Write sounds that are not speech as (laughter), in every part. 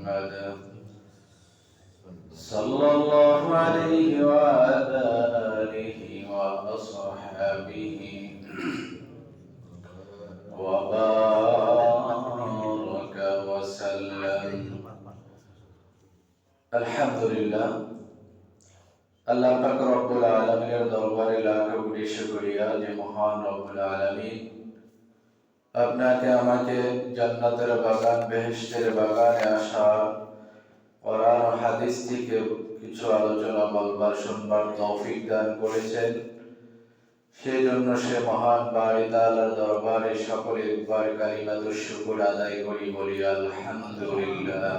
محمد صلى الله عليه وعلى آله وأصحابه وبارك وسلم الحمد لله আল্লাহ পাক রব্বুল আলামিনের দরবারে লাখ কোটি শুকরিয়া যে মহান রব্বুল আলামিন আপনাকে আমাকে জান্নাতের বাগান, বেহেশতের বাগানে আসা ও হাদিস থেকে কিছু আলোচনা বলবার, শুনবার তৌফিক দান করেছেন। সেই জন্য সে মহান বাড়ি তাআলার দরবারে সকলে একবার কালিমাতুর শুকর আদায় করি, বলি আলহামদুলিল্লাহ।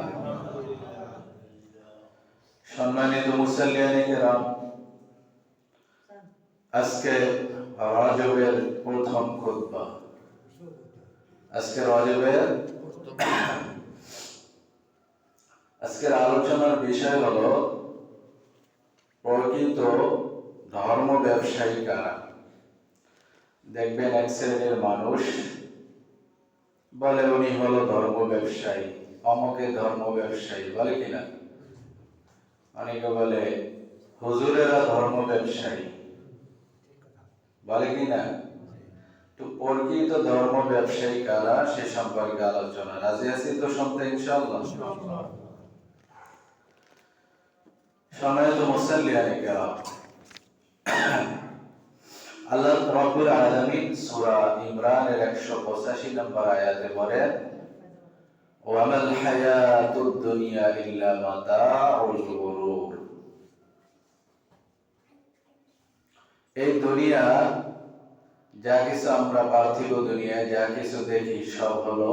সম্মানিত মুসল্লিয়ানে আজকে রজবের প্রথম খুতবা। আজকে রজবের আজকের আলোচনার বিষয় হলো প্রকৃত ধর্ম ব্যবসায়ী কারা? দেখবেন এক শ্রেণির মানুষ বলে উনি হলো ধর্ম ব্যবসায়ী অমকে ধর্ম ব্যবসায়ী, বলে কিনা? অনেকে বলে, হুজুরেরা ধর্ম ব্যবসায়ী। বলে কি না তো প্রকৃত ধর্ম ব্যবসায়ী কারা সে সম্পর্কে আলোচনা। রাজি আছি তো শুনতে আল্লাহ আলামিন সূরা ইমরানের 185 নম্বর আয়াতে বলেন এই দুনিয়া যা কিছু আমরা পার্থিব দুনিয়ায়, যা কিছু দেখি, সব হলো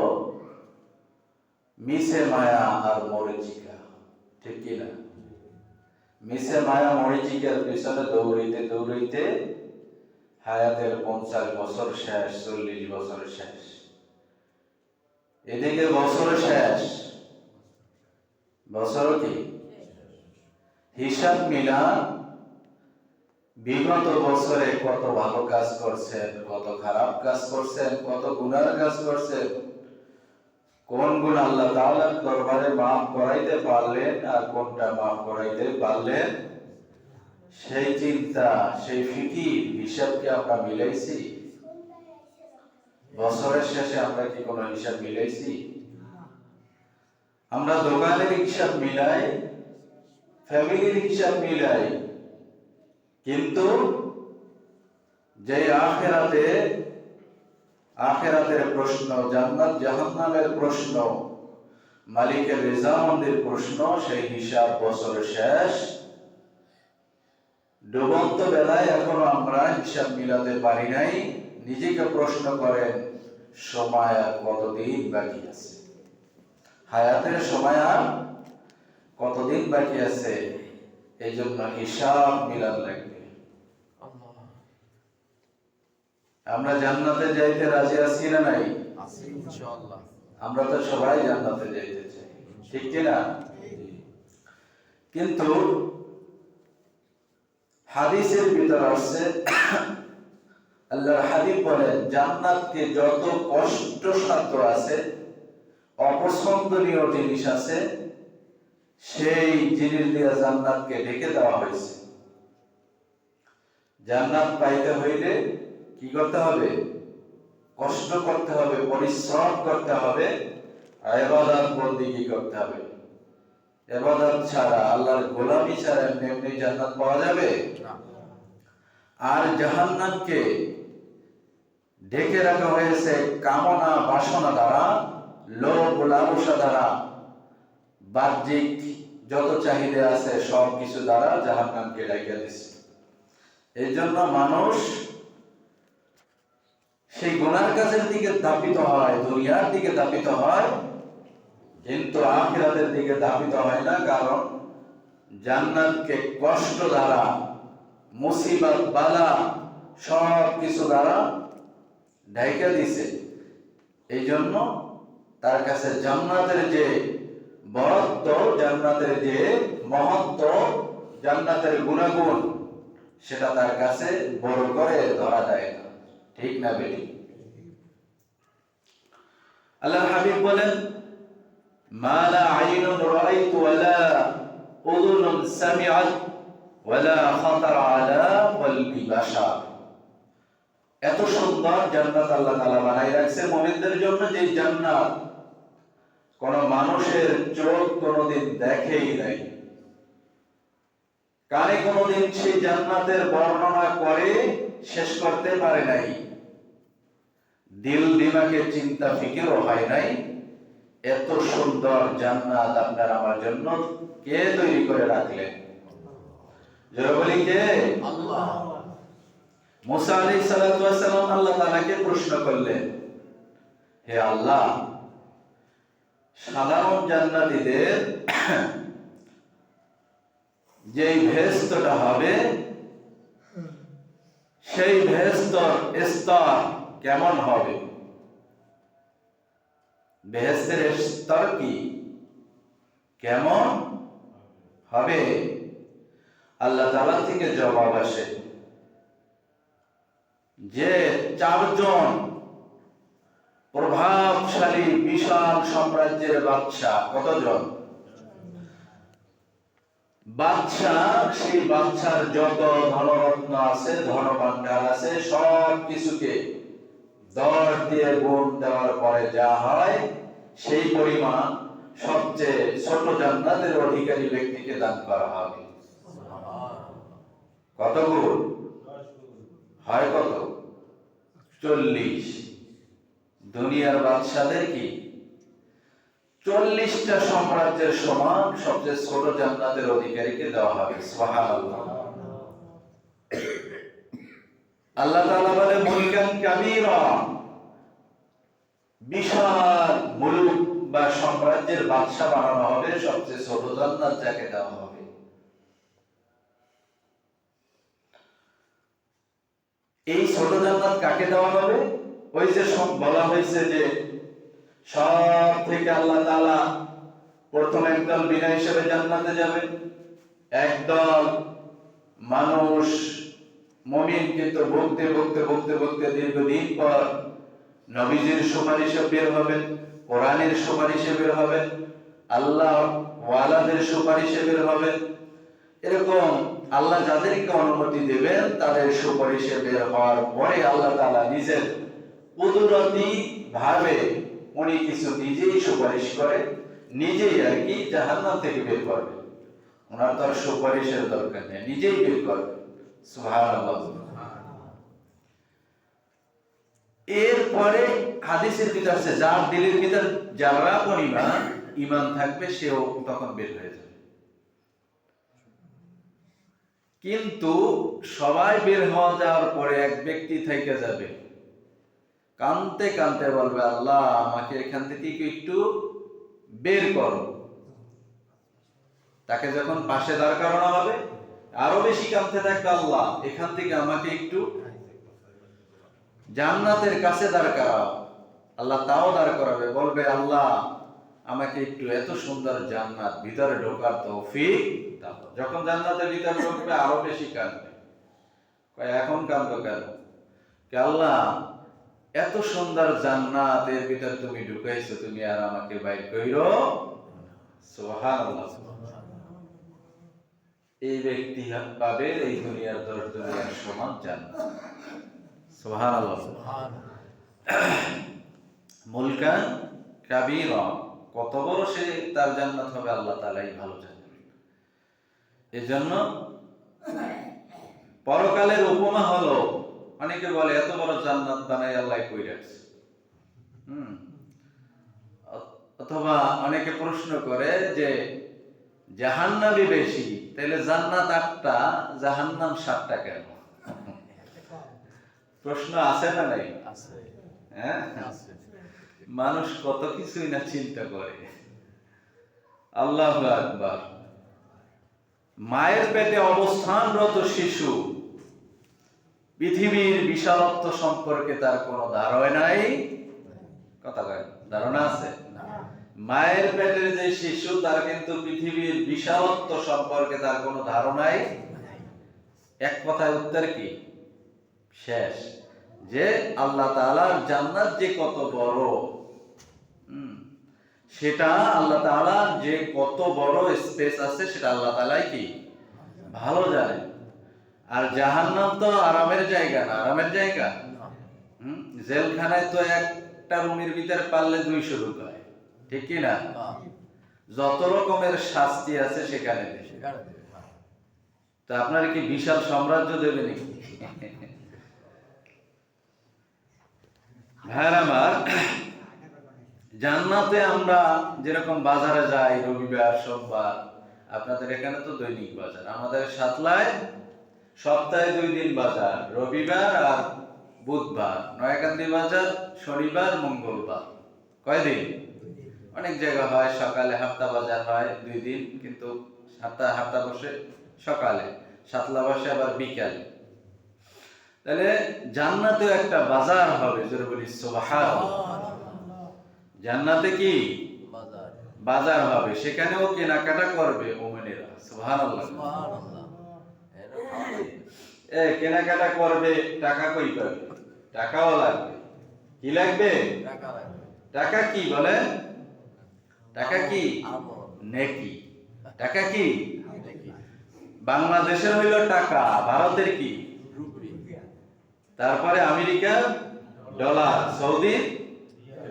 মিশে মায়া আর মরিচিকা ঠিক কি না? মিশে মায়া মরিচিকার পিছনে দৌড়াইতে দৌড়াইতে হায়াতের পঞ্চাশ বছর শেষ, চল্লিশ বছর শেষ। এদিকে বছর শেষ বছর কি? হিসাব মিলান বিগত বছরে কত ভালো কাজ করছেন, কত খারাপ কাজ করছেন, কত গুনার কাজ করছেন। কোন গুণ আল্লাহ তাআলার দরবারে মাফ করাইতে পারলেন আর কোনটা মাফ করাইতে পারলেন? সেই চিন্তা, সেই ফিকির হিসাবকে আমরা মিলাইছি? বছরের শেষে আমরা কি কোনো হিসাব মিলাইছি? আমরা দোকানের হিসাব মিলাই, ফ্যামিলির হিসাব মিলাই কিন্তু যে আখেরাতে আখেরাতের প্রশ্ন, জান্নাত জাহান্নামের প্রশ্ন মালিকের রেজামন্দির প্রশ্ন, সেই হিসাব বছর শেষ। ডুবন্ত বেলায় এখনও আমরা হিসাব মিলাতে পারি নাই। নিজেকে প্রশ্ন করেন, সময় আর কতদিন বাকি আছে? হায়াতের সময় আর কতদিন বাকি আছে? এই জন্য হিসাব মিলান লাগবে। আমরা জান্নাতে যাইতে রাজি আছি না নাই? আমরা তো সবাই জান্নাতে যাইতে চাই। ঠিক কিনা কিন্তু হাদিসের ভিতর আসছে আল্লাহর হাবিব বলেন জান্নাতকে যত আছে অপছন্দনীয় জিনিস আছে সেই জিনিস দিয়ে জান্নাতকে ঢেকে দেওয়া হয়েছে। জান্নাত পাইতে হইলে কি করতে হবে? কষ্ট করতে হবে পরিশ্রম করতে হবে। এবাদত বন্দিগি করতে হবে? এবাদত ছাড়া আল্লাহর গোলামি ছাড়া এমনি জান্নাত পাওয়া যাবে? আর জাহান্নামকে ঢেকে রাখা হয়েছে কামনা বাসনা দ্বারা লোভ লালসা দ্বারা। বাহ্যিক যত চাহিদা আছে সব কিছু দ্বারা জাহান্নামকে ঢেকে দিছে। এই জন্য মানুষ সেই গুনার কাজের দিকে দাপিত হয়, দুনিয়ার দিকে দাপিত হয়, কিন্তু আখিরাতের দিকে দাপিত হয় না, কারণ জান্নাতকে কষ্ট দ্বারা, মুসিবত, বালা সব কিছু দ্বারা ঢাইকা দিছে। এই জন্য তার কাছে জান্নাতের যে বরত্ব, জান্নাতের যে মহত্ব, জান্নাতের গুণাগুণ, সেটা তার কাছে বড় করে ধরা যায় না। ঠিক না বেটি আল্লাহ হাবিব বলেন, মা লা আইনুন উযুনুন সামিআত ওয়ালা খাতার আলা কলবি বাশার. এত সুন্দর জান্নাত আল্লাহ তাআলা বানাই রাখছে মুমিনদের জন্য যে জান্নাত কোন মানুষের চোখ কোনদিন দেখেই নাই। কানে কোনদিন সেই জান্নাতের বর্ণনা করে শেষ করতে পারে নাই। দিল দিমাকে চিন্তা ফিকিরও হয় নাই। এত সুন্দর জান্নাত আপনার আমার জন্য কে তৈরি করে রাখলেন? বলি কে? আল্লাহ। মুসা আলাইহিস সালাম আল্লাহ তাআলাকে প্রশ্ন করলেন হে আল্লাহ সাধারণ জান্নাতীদের (clears throat) যেই ভেস্তটা হবে সেই ভেস্তর স্তর কেমন হবে? বেহেস্তের স্তর কি? কেমন হবে? আল্লাহ তালা থেকে জবাব আসে, যে চারজন প্রভাবশালী বিশাল সাম্রাজ্যের বাদশা কতজন? বাদশা সেই বাদশার যত ধনরত্ন আছে, ধনভাণ্ডার আছে, সব কিছুকে দিয়ে গুণ দেওয়ার পরে যা হয়, সেই পরিমাণ সবচেয়ে ছোট জান্নাতের অধিকারী ব্যক্তিকে দান করা হবে। কত গুণ? হয় কত? চল্লিশ। দুনিয়ার বাদশাদের কি? চল্লিশটা সাম্রাজ্যের সমান সবচেয়ে ছোট জান্নাতের অধিকারীকে দেওয়া হবে। আল্লাহ তাআলা বলে, মুলকান কাবীরা। বিশাল মুলুক বা সাম্রাজ্যের বাদশা বানানো হবে, সবচেয়ে ছোট জান্নাত যাকে দেওয়া হবে। এই ছোট জান্নাত কাকে দেওয়া হবে? ওই যে বলা হয়েছে যে সব থেকে আল্লাহ তালা প্রথম একদল বিনা হিসেবে জান্নাতে যাবে। একদল মানুষ, মমিন কিন্তু ভুগতে ভুগতে ভুগতে ভুগতে দীর্ঘদিন পর নবীজির সুপারিশে বের হবেন কোরআনের সুপারিশে বের হবেন আল্লাহ ওয়ালাদের সুপারিশে বের হবেন এরকম আল্লাহ যাদেরকে অনুমতি দেবেন, তাদের সুপারিশে বের হওয়ার পরে আল্লাহ তালা নিজের কুদরতি ভাবে উনি কিছু নিজেই সুপারিশ করে, নিজেই আর কি জাহান্নাম থেকে বের করবে ওনার তো আর সুপারিশের দরকার নেই, নিজেই বের করবে এরপরে হাদিসের ভিতর আছে, যার দিলের ভিতর যারা পরিমাণ ইমান থাকবে, সেও তখন বের হয়ে যাবে। কিন্তু সবাই বের হওয়া যাওয়ার পরে এক ব্যক্তি থেকে যাবে। কানতে কানতে বলবে, আল্লাহ, আমাকে এখান থেকে একটু বের করো। তাকে যখন পাশে দাঁড় করানো হবে, আরও বেশি কানতে থাকবে, আল্লাহ, এখান থেকে আমাকে একটু জান্নাতের কাছে দাঁড় করাও। আল্লাহ তাও দাঁড় করাবে, বলবে, আল্লাহ, আমাকে একটু এত সুন্দর জান্নাত, ভিতরে ঢোকার তৌফিক যখন জান্নাতের ভিতরে ঢুকবে, আরও বেশি কাঁদবে এখন কাঁদো কেন? আল্লাহ এত সুন্দর জান্নাত এর ভিতর তুমি ঢুকাইছো তুমি আর আমাকে বাইর কইরো। সুবহানাল্লাহ। এই ব্যক্তি পাবে এই দুনিয়ার দশ দুনিয়ার সমান জান্নাত। সুবহানাল্লাহ। মুলকান কাবীরা কত বড় সে তার জান্নাত হবে আল্লাহ তাআলাই ভালো জানেন। এজন্য পরকালের উপমা হলো অনেকে বলে এত বড় জান্নাত বানাই আল্লাহ কই রাখছে হুম। অথবা অনেকে প্রশ্ন করে যে জাহান্নামই বেশি তাহলে জান্নাত আটটা জাহান্নাম সাতটা কেন? প্রশ্ন আছে না নাই? হ্যাঁ? মানুষ কত কিছুই না চিন্তা করে। আল্লাহ আকবার। মায়ের পেটে অবস্থানরত শিশু পৃথিবীর বিশালত্ব সম্পর্কে তার কোনো ধারণা নাই। কথা কয় ধারণা আছে? মায়ের পেটের যে শিশু তার কিন্তু পৃথিবীর বিশালত্ব সম্পর্কে তার কোনো ধারণাই এক কথায় উত্তর কি? শেষ। যে আল্লাহ তাআলার জান্নাত যে কত বড় হুম, সেটা আল্লাহ তাআলার যে কত বড় স্পেস আছে সেটা আল্লাহ তাআলাই কি? ভালো জানে আর জাহান্নাম তো আরামের জায়গা না আরামের জায়গা? জেলখানায় তো একটা রুমের ভিতরে পারলে দুইশো ঢুকায় ঠিক কি না? যত রকমের শাস্তি আছে সেখানে। তা আপনার কি বিশাল সাম্রাজ্য দেবে নাকি? ভাইয়ার আমার। জান্নাতে আমরা যেরকম বাজারে যাই রবিবার সোমবার আপনাদের এখানে তো দৈনিক বাজার আমাদের সাতলায় সপ্তাহে দুই দিন বাজার রবিবার আর বুধবার নয়াকান্দি বাজার শনিবার মঙ্গলবার কয়দিন অনেক জায়গা হয় সকালে হাফতা বাজার হয় দুই দিন কিন্তু হাফতা হাফতা বসে সকালে সাতলা বসে আবার বিকালে তাহলে জান্নাতে একটা বাজার হবে জোরে বলি সুবহানাল্লাহ জান্নাতে কি বাজার। বাজার হবে সেখানেও কেনাকাটা করবে। এর ভালোই। এ কেনাকাটা করবে টাকা কই পাবে টাকাও লাগবে। কি লাগবে? টাকা কি বলে? টাকা কি? নেকি। টাকা কি? বাংলাদেশের হইল টাকা ভারতের কি? তারপরে America? Dollar. Saudi?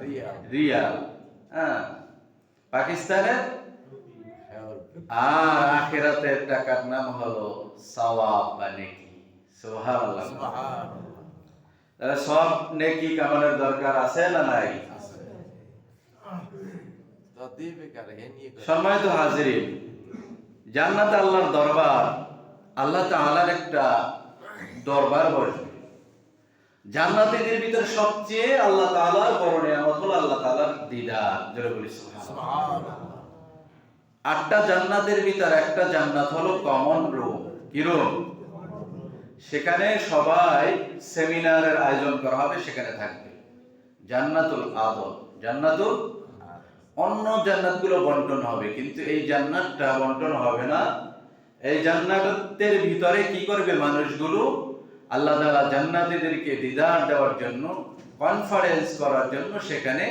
Riyal. Riyal. হ্যাঁ। পাকিস্তানের? আর আখেরাতের টাকার নাম হলো সওয়াব বা নেকি। সুবহানাল্লাহ। তাহলে সব নেকি কামানোর দরকার আছে না নাই? আছে। তো হাজিরিন জান্নাত আল্লাহর দরবার আল্লাহ তাআলার একটা দরবার বসবে। জান্নাতীদের ভিতর সবচেয়ে আল্লাহ তাআলার বড় নিয়ামত হলো আল্লাহ তাআলার দিদার। জোরে বলি সুবহানাল্লাহ। আটটা জান্নাতের ভিতর একটা জান্নাত হলো কমন রুম কি রুম সেখানে সবাই সেমিনারের আয়োজন করা হবে, সেখানে থাকবে। জান্নাতুল আদল। জান্নাতুল অন্য জান্নাতগুলো বন্টন হবে, কিন্তু এই জান্নাতটা বন্টন হবে না। এই জান্নাতের ভিতরে কি করবে মানুষগুলো? আল্লাহ তাআলা জান্নাতীদেরকে দিদার দেওয়ার জন্য কনফারেন্স করার জন্য সেখানে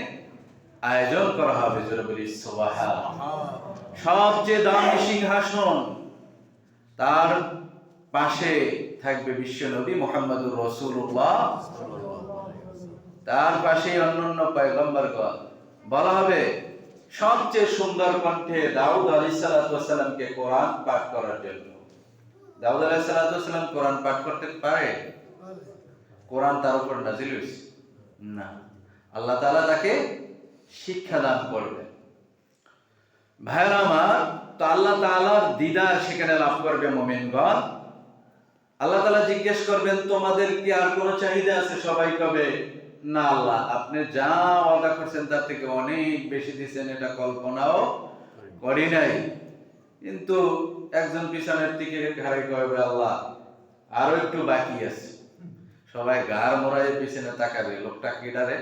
আয়োজন করা হবে। জোরে বলি, সুবহানাল্লাহ। সুবহানাল্লাহ। সবচেয়ে দামি সিংহাসন তার পাশে থাকবে বিশ্ব নবী মোহাম্মদুর রসুল্লাহ তার পাশে অন্যান্য পয়গম্বরগণ। বলা হবে, সবচেয়ে সুন্দর কণ্ঠে দাউদ আলী সালাতামকে কোরআন পাঠ করার জন্য। দাউদ আলী সালাতাম কোরআন পাঠ করতে পারে? কোরআন তার উপর নাজিল না। আল্লাহ তাআলা তাকে শিক্ষা দান করবেন। ভাইরা আমার আল্লাহ তাআলার দিদার সেখানে লাভ করবে মোমেনগণ আল্লাহ তাআলা জিজ্ঞেস করবেন, তোমাদের কি আর কোনো চাহিদা আছে সবাই কবে, না আল্লাহ, আপনি যা ওয়াদা করছেন তার থেকে অনেক বেশি দিয়েছেন এটা কল্পনাও করি নাই কিন্তু একজন পিছনের দিকে ঘাড়ে কবে আল্লাহ, আরও একটু বাকি আছে সবাই গার মোড়ায় পিছনে তাকাবে, লোকটা কিডারে।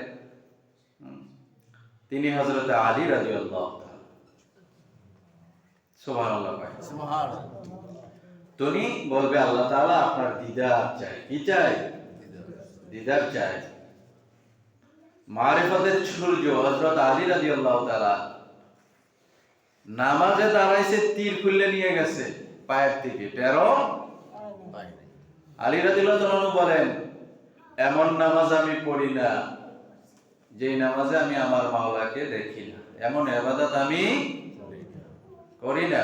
তিনি হজরত আলী রাজি আল্লাহ। তুমি বলবে আল্লাহ তাআলা আপনার দিদার চাই। কি চাই? দিদার চাই। মারিফতের সূর্য হযরত আলী রাদিয়াল্লাহু তাআলা নামাজে দাঁড়াইছে তীর খুললে নিয়ে গেছে পায়ের থেকে তেরো? আলী বলেন এমন নামাজ আমি পড়ি না যে নামাজে আমি আমার মাওলাকে দেখি না। এমন ইবাদত আমি করি না।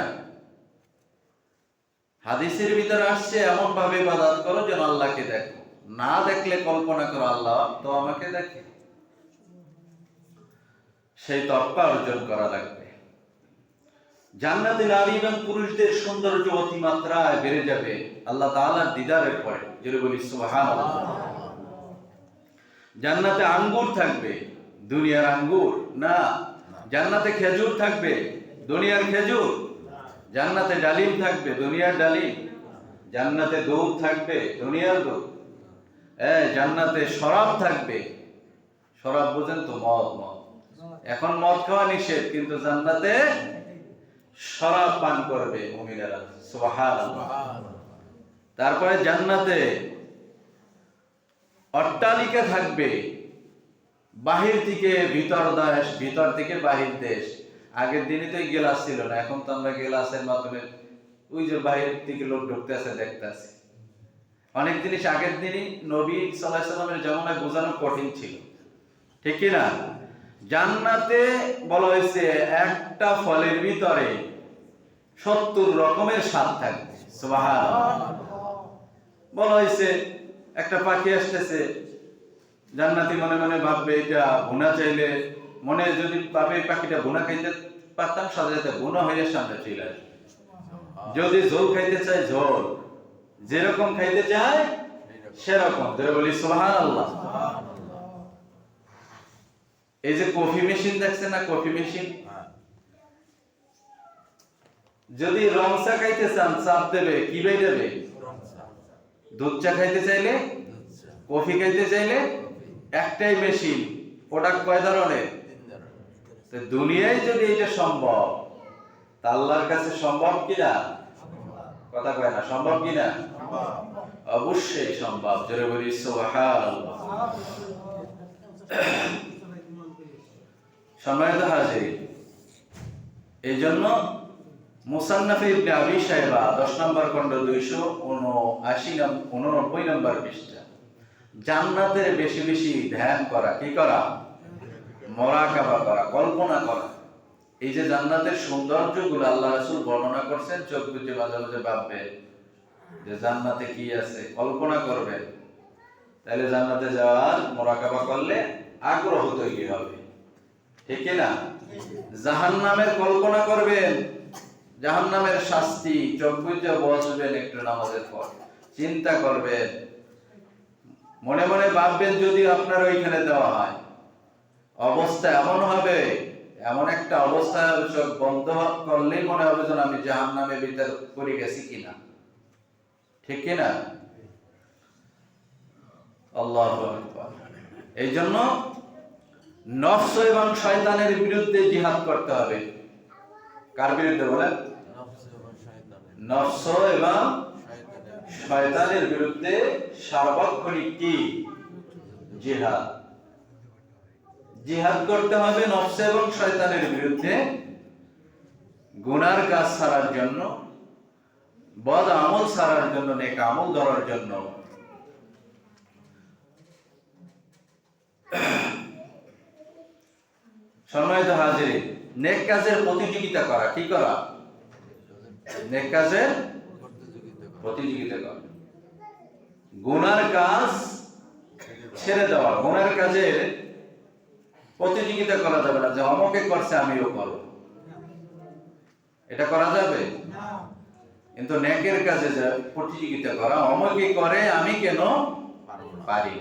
হাদিসের ভিতরে আসছে এমন ভাবে ইবাদত করো যেন আল্লাহকে দেখো। না দেখলে কল্পনা করো, আল্লাহ তো আমাকে দেখে। সেই তপ্পা অর্জন করা লাগবে। জান্নাতে নারী এবং পুরুষদের সৌন্দর্য অতিমাত্রায় বেড়ে যাবে। আল্লাহ তাআলার দিদারের পরে যেটা বলি জান্নাতে আঙ্গুর থাকবে। দুনিয়ার আঙ্গুর, না। জান্নাতে খেজুর থাকবে। দুনিয়ার খেজুর, জান্নাতে ডালিম থাকবে, দুনিয়ার ডালিম, জান্নাতে দুধ থাকবে, দুনিয়ার দুধ। হ্যাঁ জান্নাতে শরাব থাকবে। শরাব বুঝেন তো মদ মদ। এখন মদ খাওয়া নিষেধ, কিন্তু জান্নাতে শরাব পান করবে মুমিনেরা। সুবহানাল্লাহ। তারপরে জান্নাতে অট্টালিকা থাকবে, বাহির থেকে ভিতর দেশ, ভিতর থেকে বাহির দেশ। আগের দিনই তো গেলাস ছিল না, এখন তো আমরা গেলাসের মাধ্যমে ওই যে বাহির থেকে লোক ঢুকতে আছে, দেখতে আছে। অনেক জিনিস আগের দিনই নবী সাল্লাহ সাল্লামের জমানায় বোঝানো কঠিন ছিল। ঠিক না? জান্নাতে বলা হয়েছে, একটা ফলের ভিতরে সত্তর রকমের স্বাদ থাকবে বলা হয়েছে, একটা পাখি আসতেছে, জান্নাতি মনে মনে ভাববে, এটা ভুনা চাইলে মনে যদি এই পাখিটা ভুনা খাইতে পারতাম সাথে সাথে ভুনা হয়ে সামনে চলে আসবে যদি ঝোল খাইতে চায়, ঝোল। যেরকম খাইতে চায়, সেরকম। ধরে বলি সোহান আল্লাহ এই যে কফি মেশিন দেখছেন না? Coffee machine. যদি রং চা খাইতে চান, চাপ দেবে, কি বাই দেবে? দুধ চা খাইতে চাইলে, কফি খাইতে চাইলে, একটাই মেশিন প্রোডাক্ট কয় ধরনের? দুনিয়ায় যদি এটা সম্ভব আল্লাহর কাছে সম্ভব কিনা? কথা কয় না, সম্ভব কিনা? অবশ্যই সম্ভব, জোরে বলি, সুবহানাল্লাহ। সম্মানিত হাজির এই জন্য মুসান্নাফে ইবনে আবি সাহেবা দশ নম্বর খণ্ড দুইশো উনআশি উননব্বই নম্বর পৃষ্ঠা। জান্নাতের বেশি বেশি ধ্যান করা, কি করা? মরাকাবা করা, কল্পনা করা। এই যে জান্নাতের সৌন্দর্যগুলো আল্লাহ রাসূল বর্ণনা করছেন, চোখ বুঝে মাঝে মাঝে ভাববেন যে জান্নাতে কি আছে, কল্পনা করবেন তাহলে জান্নাতে যাওয়ার মোরাকাবা করলে আগ্রহ তৈরি হবে। ঠিক না? জাহান্নামের কল্পনা করবেন, জাহান্নামের শাস্তি, চোখ বুঝে বসবেন একটু নামাজের পর। চিন্তা করবেন। মনে মনে ভাববেন যদি আপনার ওইখানে দেওয়া হয়। অবস্থা এমন হবে এমন একটা অবস্থা চোখ বন্ধ করলেই মনে হবে যেন আমি জাহান নামে ভিতর করে গেছি কিনা। ঠিক কিনা? আল্লাহ এই জন্য নফস এবং শয়তানের বিরুদ্ধে জিহাদ করতে হবে। কার বিরুদ্ধে বলেন? নফস এবং শয়তানের বিরুদ্ধে সার্বক্ষণিক কি? জিহাদ। জিহাদ করতে হবে নফস এবং শয়তানের বিরুদ্ধে গুনার কাজ ছাড়ার জন্য, বদ আমল ছাড়ার জন্য, নেক আমল ধরার জন্য। সম্মানিত হাজির, নেক কাজের প্রতিযোগিতা করা, কি করা? নেক কাজের প্রতিযোগিতা করা। গুনার কাজ ছেড়ে দেওয়া, গুনার কাজের প্রতিযোগিতা করা যাবে না যে অমকে করছে আমিও করব। এটা করা যাবে? কিন্তু নেকের কাজে যে প্রতিযোগিতা করা অমকে করে আমি কেন পারি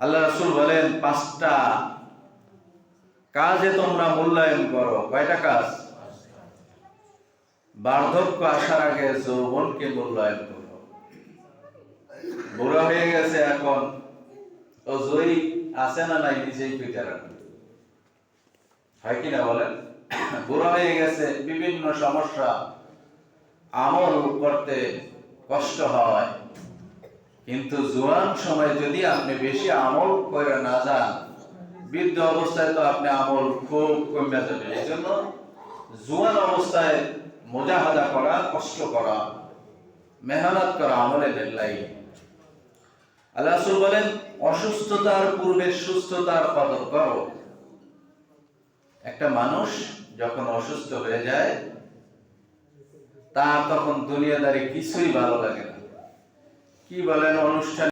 আল্লাহ রাসূল বলেন পাঁচটা কাজে তোমরা মূল্যায়ন করো। কয়টা কাজ? বার্ধক্য আসার আগে যৌবনকে মূল্যায়ন করো। বুড়া হয়ে গেছে এখন। ও জয়ী আছে না নাই নিজেই রাখবে হয় কিনা বলেন? বুড়া হয়ে গেছে, বিভিন্ন সমস্যা। আমল করতে কষ্ট হয়। কিন্তু জোয়ান সময় যদি আপনি বেশি আমল করে না যান, বৃদ্ধ অবস্থায় তো আপনি আমল খুব কমে যাবে। এই জন্য জোয়ান অবস্থায় মোজাহাদা করা, কষ্ট করা, মেহনত করা আমলে লাই আল্লাহ বলেন অসুস্থতার পূর্বে সুস্থতার কদর করো একটা মানুষ যখন অসুস্থ হয়ে যায়, তার তখন দুনিয়াদারি কিছুই ভালো লাগে না। কি বলেন অনুষ্ঠান?